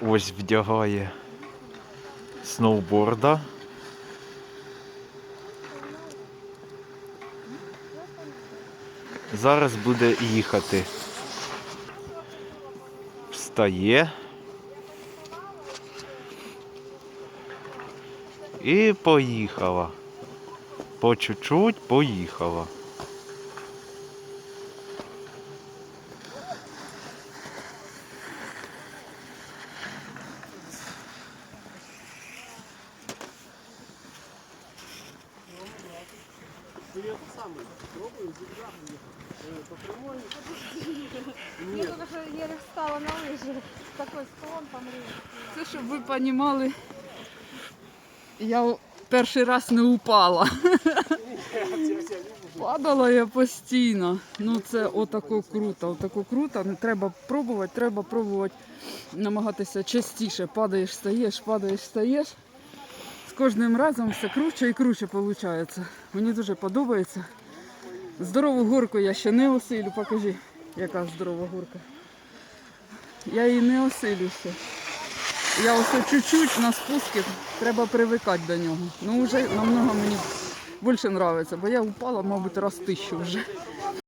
ось вдягає сноуборда. Зараз буде їхати. Встає. І поїхала. По чуть-чуть поїхала. Я только что еле встала на лыжи. Такой склон там. Це щоб ви розуміли, я перший раз не упала. Падала я постійно. Ну це отако круто, отако круто. Не треба пробувати, треба пробувати намагатися частіше. Падаєш, стаєш, падаєш, стаєш. Кожним разом все круче і круче виходить. Мені дуже подобається. Здорову горку я ще не осилю. Покажи, яка здорова горка. Я її не осилю ще. Я ось чуть-чуть на спуску, треба привикати до нього. Ну вже намного мені більше подобається, бо я упала, мабуть, раз тисячу вже.